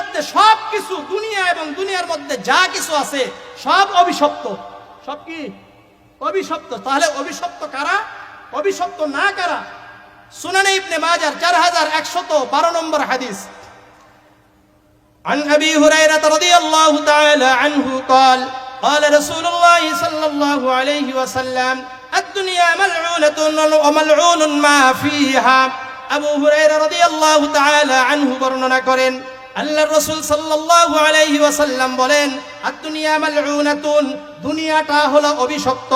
মধ্যে সব কিছু দুনিয়া এবং দুনিয়ার মধ্যে যা কিছু আছে সব অভিশপ্ত সব কি অভিশপ্ত তাহলে অভিশপ্ত কারা অভিশপ্ত না কারা সুনানে ইবনে মাজার চার হাজার একশত বারো নম্বর হাদিস عن ابي هريره رضي الله تعالى عنه قال قال رسول الله صلى الله عليه وسلم الدنيا ملعونة وملعون ما فيها আবু হুরায়রা রাদিয়াল্লাহু তাআলা আনহু বর্ণনা করেন আল্লাহর রসুল সাল্লাল্লাহু আলাইহি ওয়াসাল্লাম বলেন আদ-দুনিয়া মালউনাতুন, দুনিয়াটা হলো অভিশপ্ত।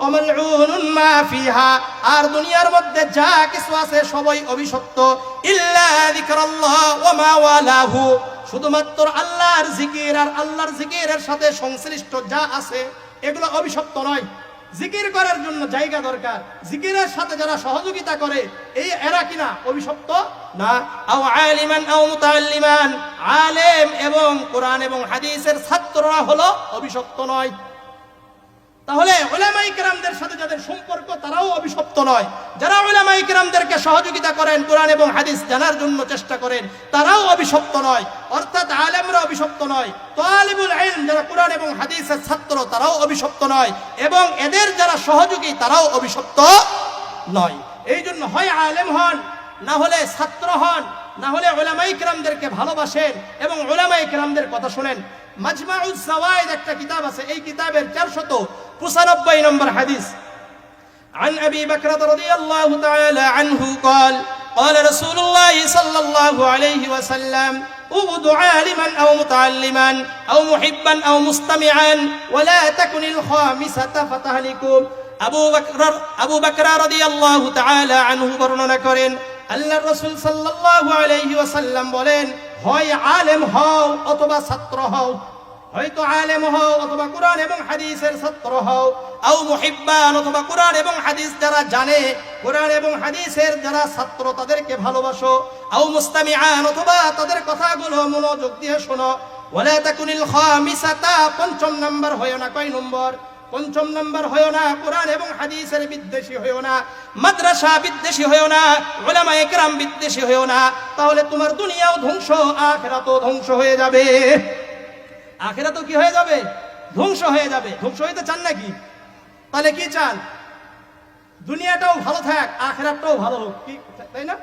অমালউনুন মা ফিহা, আর দুনিয়ার মধ্যে যা কিছু আছে সবই অভিশপ্ত। ইল্লা যিকরাল্লাহ ওয়া মা ওয়ালাহু। শুধুমাত্র আল্লাহর জিকির আর আল্লাহর জিকিরের সাথে সংশ্লিষ্ট যা আছে, এগুলো অভিশপ্ত নয়। জিকির করার জন্য জায়গা দরকার। জিকিরের সাথে যারা সহযোগিতা করে, এই এরা কিনা অভিশপ্ত? না। আও আলিমান আও মুতাআল্লিমান। আলেম এবং কোরআন এবং হাদিসের ছাত্ররা হলো অভিশপ্ত নয়। তাহলে ওলামাই কেরামদের সাথে যাদের সম্পর্ক, তারাও অভিশপ্ত নয়। যারা ওলামাই কেরামদেরকে সহযোগিতা করেন কোরআন এবং হাদিস জানার জন্য চেষ্টা করেন, তারাও অভিশপ্ত নয়। অর্থাৎ আলেমরা অভিশপ্ত নয়। তালিবুল আইন যারা কোরআন এবং হাদিসের ছাত্র, তারাও অভিশপ্ত নয়। এবং এদের যারা সহযোগী, তারাও অভিশপ্ত নয়। এই জন্য হয় আলেম হন, না হলে ছাত্র হন না হলে ওলামাই কেরামদেরকে ভালোবাসেন এবং ওলামাই কেরামদের কথা শুনেন মাজমাউজ জাওয়াইদ একটা কিতাব আছে এই কিতাবের চারশত পঁচানব্বই নম্বর হাদিস عن ابي بكر رضي الله تعالى عنه قال قال رسول الله صلى الله عليه وسلم اغد عالما او متعلما او محبا او مستمعا ولا تكن الخامسه فتهلكوا আবু বকর আবু বকর রাদিয়াল্লাহু তাআলা আনহু বর্ণনা করেন আল্লাহর রসুল সাল্লাল্লাহু আলাইহি ওয়াসাল্লাম বলেন, হয় আলেম হও অথবা ছাত্র হও, হয়তো আলেম হও অথবা কোরআন এবং হাদিসের ছাত্র হও, আও মুহিব্বান অথবা কোরআন এবং হাদিস যারা জানে, কোরআন এবং হাদিসের যারা ছাত্র তাদেরকে ভালোবাসো, আও মুস্তামিআন অথবা তাদের কথাগুলো মনোযোগ দিয়ে শোনো, ওয়ালা তাকুনিল খামিসাতা পঞ্চম নাম্বার, হয় না, কয় নম্বর? পঞ্চম নাম্বার হয় না কোরআন এবং হাদিসের বিদ্বেষী হয়েও না মাদ্রাসা বিদ্বেষী হয়েও না ওলামা একরাম বিদ্বেষী হয়েও না তাহলে তোমার দুনিয়াও ধ্বংস আখেরাতও ধ্বংস হয়ে যাবে আখেরা তো কি হয়ে যাবে ধ্বংস হয়ে যাবে ধ্বংস হইতে চান নাকি তাহলে কি চান দুনিয়াটাও ভালো থাক আখেরাটাও ভালো হোক কি তাই না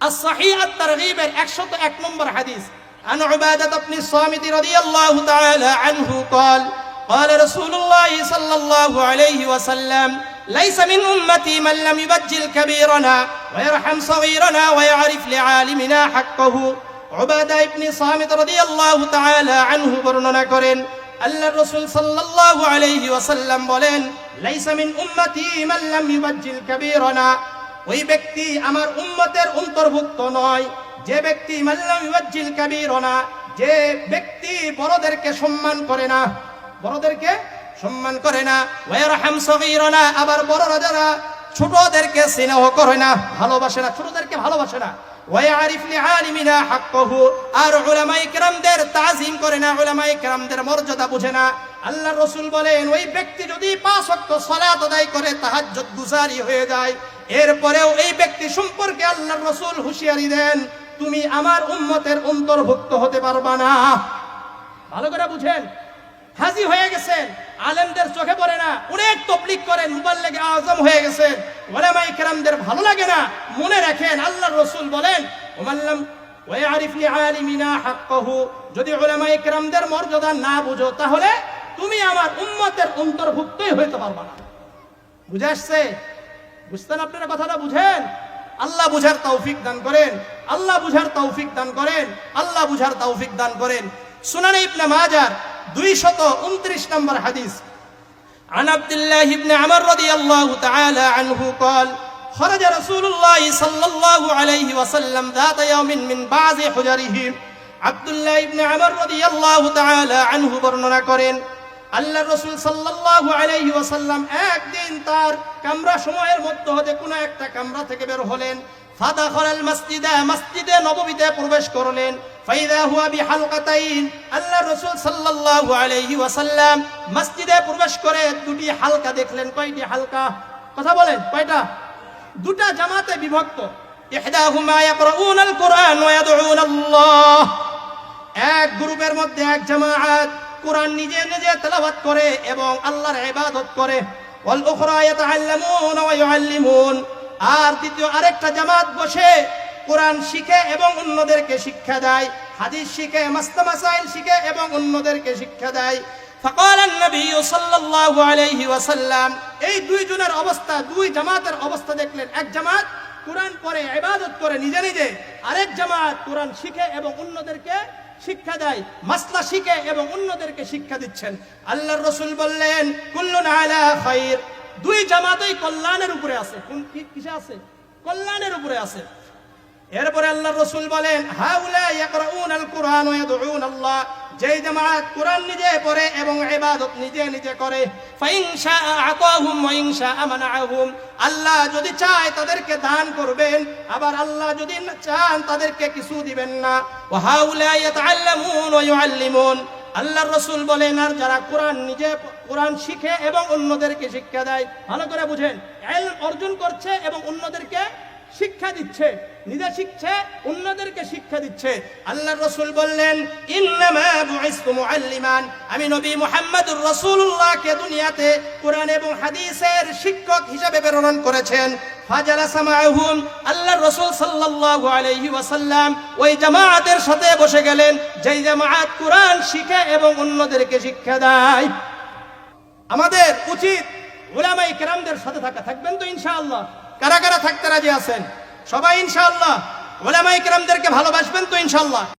الصحيح الترغيب একশত এক নম্বর হাদিস عن عبادة بن الصامت رضي الله تعالى عنه قال قال رسول الله صلى الله عليه وسلم ليس من أمتي من لم يبجل كبيرنا ويرحم صغيرنا ويعرف لعالمنا حقه عبادة بن صامت رضي الله تعالى عنه বর্ণনা করেন আল্লাহর রাসূল সাল্লাল্লাহু আলাইহি ওয়াসাল্লাম বলেন লাইসা মিন উম্মতি মান লাম ইউবাজ্জিল কাবীরানা ওই ব্যক্তি আমার উম্মতের অন্তর্ভুক্ত নয় যে ব্যক্তি মান লাম ইউবাজ্জিল কাবীরানা যে ব্যক্তি বড়দেরকে সম্মান করে না বড়দেরকে সম্মান করে না। ওয়ারহাম সগীরানা, আবার বড়রা যারা ছোটদেরকে স্নেহ করে না, ভালোবাসে না, ছোটদেরকে ভালোবাসে না। ওয়ারিফ লিআলিমিনা হাক্কাহু, আর উলামায়ে কেরামদের তাজিম করে না, উলামায়ে কেরামদের মর্যাদা বুঝে না। আল্লাহর রাসূল বলেন, ওই ব্যক্তি যদি পাঁচ ওয়াক্ত সালাত আদায় করে, তাহাজ্জুদ গুজারি হয়ে যায়। এরপরেও এই ব্যক্তি সম্পর্কে আল্লাহর রাসূল হুঁশিয়ারি দেন, তুমি আমার উম্মতের অন্তর্ভুক্ত হতে পারবা না। ভালো করে বুঝেন। হাজি হয়ে গেছেন। আলেমদের চোখে পড়ে না। অনেক তবলিক করেন মুবাল্লেগে আজম হয়ে গেছেন। ওলামাই কেরামদের ভালো লাগে না। মনে রাখেন, আল্লাহর রসুল বলেন, ওমাল্লাম ওয়ারিফলি আলিমিনা হাক্কাহু। যদি ওলামাই কেরামদের মর্যাদা না বুঝো, তাহলে তুমি আমার উম্মতের অন্তর্ভুক্তই হইতে পারবা না। বুঝে আসছে? বুঝতেন আপনারা কথাটা, বুঝেন? আল্লাহ বুঝার তৌফিক দান করেন। আল্লাহ বুঝার তৌফিক দান করেন। আল্লাহ বুঝার তৌফিক দান করেন। সুনানে ইবনে মাজার 229 নম্বর হাদিস عن عبد الله بن عمر رضي الله تعالى عنه قال خرج رسول الله صلى الله عليه وسلم ذات يوم من بعض حجره عبد الله بن عمر رضي الله تعالى عنه বর্ণনা করেন আল্লাহ রসুল সাল্লাল্লাহু আলাইহি ওয়াসাল্লাম একদিন তার কামরা সময়ের মধ্যে হতে কোনো একটা কামরা থেকে বের হলেন ফাদাখাল আল মসজিদে মসজিদে নববীতে প্রবেশ করলেন ফাইদা রাসূল প্রবেশ করে দুটি হালকা দেখলেন। কয়টি হালকা? কথা বলেন, কয়টা? দুটা জামাতে বিভক্ত। এক গ্রুপের মধ্যে এক জামাআত কোরআন নিজে নিজে তেলাওয়াত করে এবং আল্লাহর ইবাদত করে। আর দ্বিতীয় আরেকটা জামাত বসে কোরআন শিখে এবং অন্যদেরকে শিক্ষা দেয়, হাদিস শিখে মাস্তামাসাইল শিখে এবং অন্যদেরকে শিক্ষা দেয়। ফকল নবী সাল্লাল্লাহু আলাইহি ওয়াসাল্লাম, এই দুইজনের অবস্থা, দুই জামাতের অবস্থা দেখলেন। এক জামাত কোরআন পড়ে, ইবাদত করে নিজে নিজে, আরেক জামাত কোরআন শিখে এবং অন্যদেরকে শিক্ষা দেয়, মাসলা শিখে এবং অন্যদেরকে শিক্ষা দিচ্ছেন। আল্লাহর রসুল বললেন, কুল্লুন আলা খাইর। দুই জামাতই কল্যাণের উপরে আছে। কোন কিসে আছে? কল্যাণের উপরে আছে। এরপরে আল্লাহ রসুল বলেন, হাউলা ইয়াকরাউন আল্লাহ। যেই জামাত কোরআন নিজে পড়ে এবং ইবাদত নিজে নিজে করে আল্লাহ যদি চায় তাদেরকে দান করবেন, আবার আল্লাহ যদি চান তাদেরকে কিছু দিবেন না। ওয়া হাউলা আল্লাহর রসুল বলেন, আর যারা কোরআন নিজে, কোরআন শিখে এবং অন্যদেরকে শিক্ষা দেয়, ভালো করে বুঝেন অর্জন করছে এবং অন্যদেরকে শিক্ষা দিচ্ছে, নিজে শিখছে, অন্যদেরকে শিক্ষা দিচ্ছে। আল্লাহ রসুল বললেন আমি নবী মুহাম্মদুর রাসূলুল্লাহকে দুনিয়াতে কোরআন এবং হাদিসের শিক্ষক হিসেবে প্রেরণ করেছেন। রসুল ওয়াসাল্লাম ওই জামাআতের সাথে বসে গেলেন। শিখে এবং অন্যদেরকে শিক্ষা দেয়। আমাদের উচিত ওলামাই কেরামদের সাথে থাকা। থাকবেন তো ইনশাআল্লাহ। কারা কারা থাকতে রাজি আছেন? সবাই ইনশাআল্লাহ। ওলামাইকরামদেরকে ভালোবাসবেন তো ইনশাআল্লাহ।